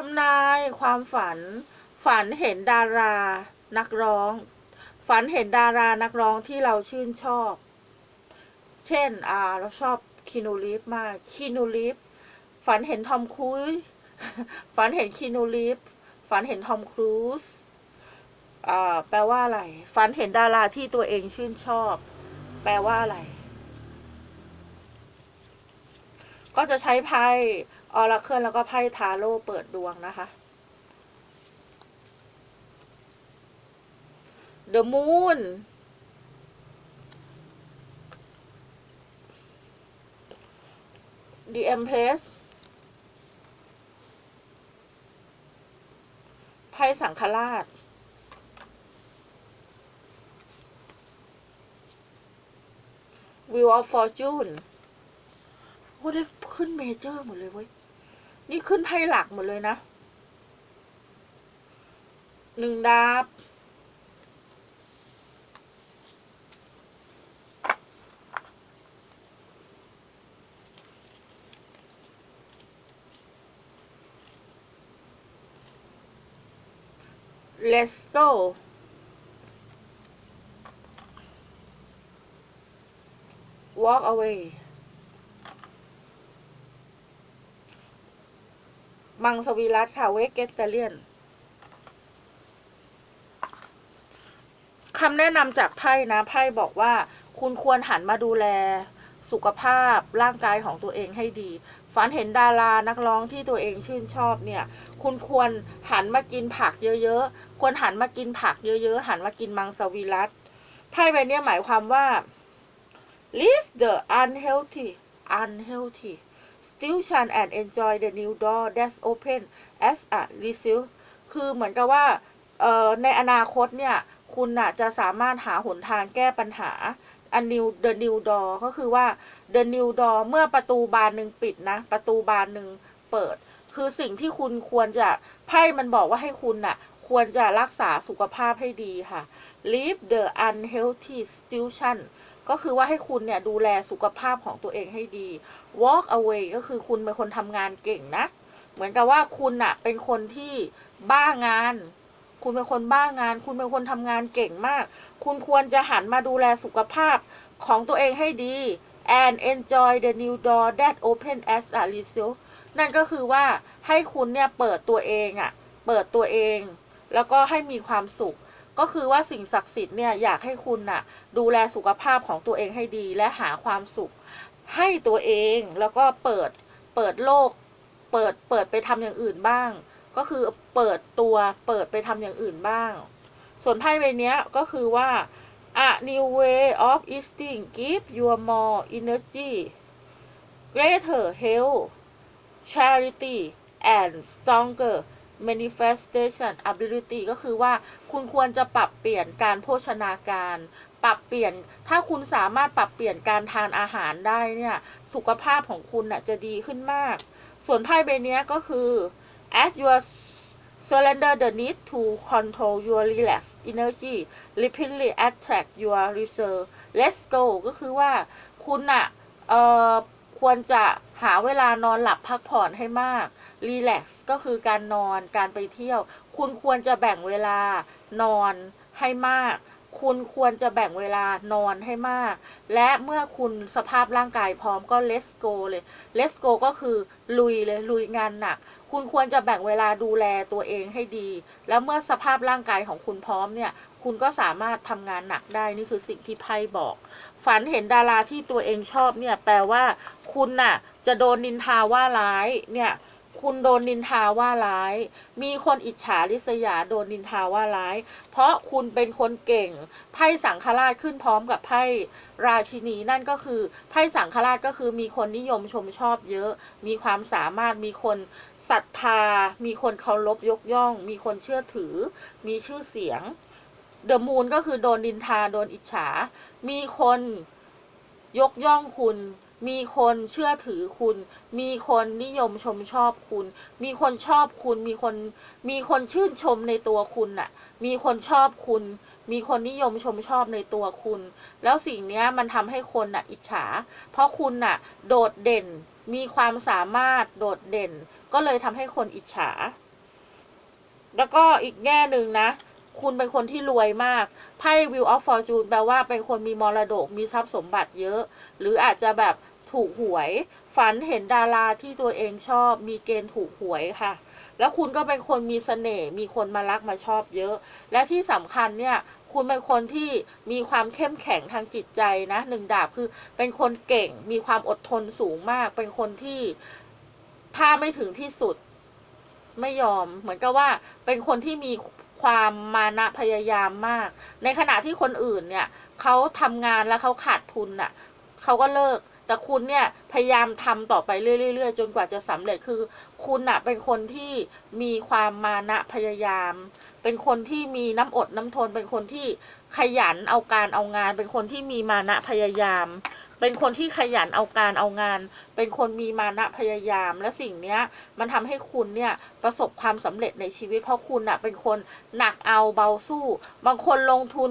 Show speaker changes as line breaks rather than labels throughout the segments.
ทำนายความฝัน ฝันเห็นดารานักร้อง ฝันเห็นดารานักร้องที่เราชื่นชอบ เช่นอ่าเราชอบคีนูรีฟมากคีนูรีฟฝันเห็นทอมครูซฝันเห็นคีนูรีฟฝันเห็นทอมครูซอ่าแปลว่าอะไร ฝันเห็นดาราที่ตัวเองชื่นชอบ แปลว่าอะไร ก็จะใช้ไพ่ ออราเคิลแล้วก็ไพ่ทาโร่เปิดดวงนะคะ The Moon The Empress ไพ่สังฆราช Wheel of Fortune โอ้ได้ขึ้นเมเจอร์หมดเลยเว้ย นี่ขึ้นไพ่หลักหมดเลยนะหนึ่งดาบ Let's go ว walk away มังสวิรัตค่ะเวกเกตเตเลียนคำแนะนำจากไพ่นะไพ่บอกว่า คุณควรหันมาดูแล สุขภาพร่างกายของตัวเองให้ดี ฝันเห็นดารานักร้องที่ตัวเองชื่นชอบเนี่ย คุณควรหันมากินผักเยอะๆ ควรหันมากินผักเยอะๆ หันมากินมังสวิรัตไพ่ใบเนี้ยหมายความว่า leave the unhealthy unhealthy station and enjoy the new door that's open as a result คือเหมือนกับว่าเอ่อในอนาคตเนี่ย คุณนะจะสามารถหาหนทางแก้ปัญหา a new the new door ก็คือว่า the new door เมื่อประตูบานหนึ่งปิดนะ ประตูบานหนึ่งเปิด คือสิ่งที่คุณควรจะไพ่มันบอกว่าให้คุณน่ะควรจะรักษาสุขภาพให้ดีค่ะ leave the unhealthy station ก็คือว่าให้คุณเนี่ยดูแลสุขภาพของตัวเองให้ดี walk away ก็คือคุณเป็นคนทำงานเก่งนะ เหมือนกับว่าคุณน่ะเป็นคนที่บ้างาน คุณเป็นคนบ้างาน คุณเป็นคนทำงานเก่งมาก คุณควรจะหันมาดูแลสุขภาพของตัวเองให้ดี and enjoy the new door that open as a result นั่นก็คือว่าให้คุณเนี่ยเปิดตัวเองอะเปิดตัวเอง แล้วก็ให้มีความสุข ก็คือว่าสิ่งศักดิ์สิทธิ์เนี่ยอยากให้คุณน่ะดูแลสุขภาพของตัวเองให้ดีและหาความสุข ให้ตัวเองแล้วก็เปิดเปิดโลก เปิดเปิดไปทำอย่างอื่นบ้าง ก็คือเปิดตัวเปิดไปทำอย่างอื่นบ้าง ส่วนไพ่ใบนี้ก็คือว่า a new way of eating give you more energy greater health charity and stronger manifestation ability ก็คือว่าคุณควรจะปรับเปลี่ยนการโภชนาการ ปรับเปลี่ยนถ้าคุณสามารถปรับเปลี่ยนการทานอาหารได้เนี่ย สุขภาพของคุณน่ะจะดีขึ้นมาก ส่วนไพ่ใบเนี้ยก็คือ as your surrender the need to control your relax energy rapidly attract your reserve let's go ก็คือว่าคุณน่ะเอ่อควรจะหาเวลานอนหลับพักผ่อนให้มาก รีแลกซ์ก็คือการนอนการไปเที่ยว คุณควรจะแบ่งเวลานอนให้มาก คุณควรจะแบ่งเวลานอนให้มาก และเมื่อคุณสภาพร่างกายพร้อมก็ let's go เลย let's go ก็คือลุยเลยลุยงานหนัก คุณควรจะแบ่งเวลาดูแลตัวเองให้ดี แล้วเมื่อสภาพร่างกายของคุณพร้อมเนี่ยคุณก็สามารถทำงานหนักได้นี่คือสิ่งที่ไพ่บอก ฝันเห็นดาราที่ตัวเองชอบเนี่ยแปลว่า คุณน่ะ จะโดนนินทาว่าร้ายเนี่ย คุณโดนนินทาว่าร้าย มีคนอิจฉาริษยาโดนนินทาว่าร้าย เพราะคุณเป็นคนเก่ง ไพ่สังฆราชขึ้นพร้อมกับไพ่ราชินีนั่นก็คือไพ่สังฆราชก็คือมีคนนิยมชมชอบเยอะ มีความสามารถ มีคนศรัทธา มีคนเคารพยกย่อง มีคนเชื่อถือ มีชื่อเสียง เดอะมูนก็คือโดนดินทา โดนอิจฉา มีคนยกย่องคุณ มีคนเชื่อถือคุณ มีคนนิยมชมชอบคุณ มีคนชอบคุณ มีคน มีคนชื่นชมในตัวคุณน่ะ มีคนชอบคุณ มีคนนิยมชมชอบในตัวคุณ แล้วสิ่งนี้มันทำให้คนน่ะอิจฉา เพราะคุณน่ะ โดดเด่น มีความสามารถโดดเด่น ก็เลยทำให้คนอิจฉา แล้วก็อีกแง่หนึ่งนะคุณเป็นคนที่รวยมาก ไพ่ Wheel of Fortune แปลว่าเป็นคนมีมรดก มีทรัพย์สมบัติเยอะ หรืออาจจะแบบ ถูกหวย ฝันเห็นดาราที่ตัวเองชอบ มีเกณฑ์ถูกหวยค่ะ แล้วคุณก็เป็นคนมีเสน่ห์มีคนมารักมาชอบเยอะ และที่สำคัญเนี่ยคุณเป็นคนที่มีความเข้มแข็งทางจิตใจนะหนึ่งดาบคือเป็นคนเก่ง มีความอดทนสูงมาก เป็นคนที่ถ้าไม่ถึงที่สุดไม่ยอม เหมือนกับว่าเป็นคนที่มีความมานะพยายามมาก ในขณะที่คนอื่นเนี่ยเขาทำงานแล้วเขาขาดทุนน่ะเขาก็เลิก แต่คุณเนี่ยพยายามทำต่อไปเรื่อยๆจนกว่าจะสำเร็จคือ คุณน่ะเป็นคนที่มีความมานะพยายาม เป็นคนที่มีน้ำอดน้ำทน เป็นคนที่ขยันเอาการเอางาน เป็นคนที่มีมานะพยายาม เป็นคนที่ขยันเอาการเอางาน เป็นคนมีมานะพยายาม และสิ่งเนี้ยมันทำให้คุณเนี่ยประสบความสำเร็จในชีวิต เพราะคุณน่ะเป็นคนหนักเอาเบาสู้ บางคนลงทุน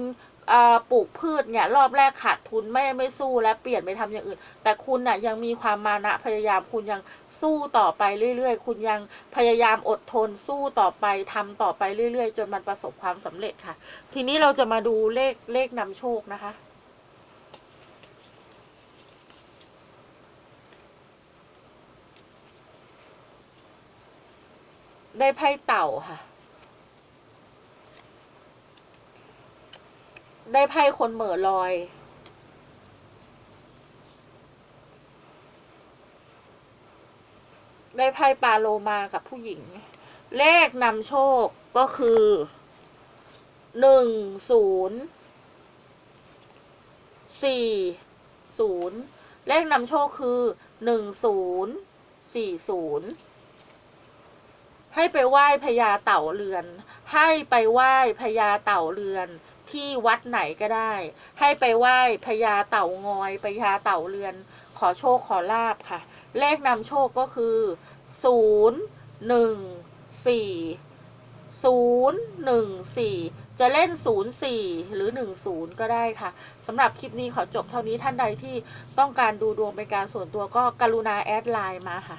ปลูกพืชเนี่ยรอบแรกขาดทุนไม่ไม่สู้และเปลี่ยนไปทำอย่างอื่น แต่คุณน่ะยังมีความมานะพยายามคุณยังสู้ต่อไปเรื่อยๆ คุณยังพยายามอดทนสู้ต่อไปทำต่อไปเรื่อยๆ จนมันประสบความสำเร็จค่ะ ทีนี้เราจะมาดูเลขเลขนำโชคนะคะได้ไพ่เต่าค่ะ ได้ไพ่คนเหม่อลอย ได้ไพ่ปลาโลมากับผู้หญิง เลขนำโชคก็คือหนึ่งศูนย์สี่ศูนย์เลขนำโชคคือหนึ่งศูนย์สี่ศูนย์ให้ไปไหว้พญาเต่าเรือน ให้ไปไหว้พญาเต่าเรือน ที่วัดไหนก็ได้ ให้ไปไหว้พญาเต่างอยพญาเต่าเรือน ขอโชคขอลาบค่ะ เลขนำโชคก็คือศูนย์หนึ่งสี่ศูนย์หนึ่งสี่จะเล่นศูนย์สี่หรือหนึ่งศูนย์ก็ได้ค่ะสำหรับคลิปนี้ขอจบเท่านี้ท่านใดที่ต้องการดูดวงเป็นการส่วนตัวก็กรุณาแอดไลน์มาค่ะ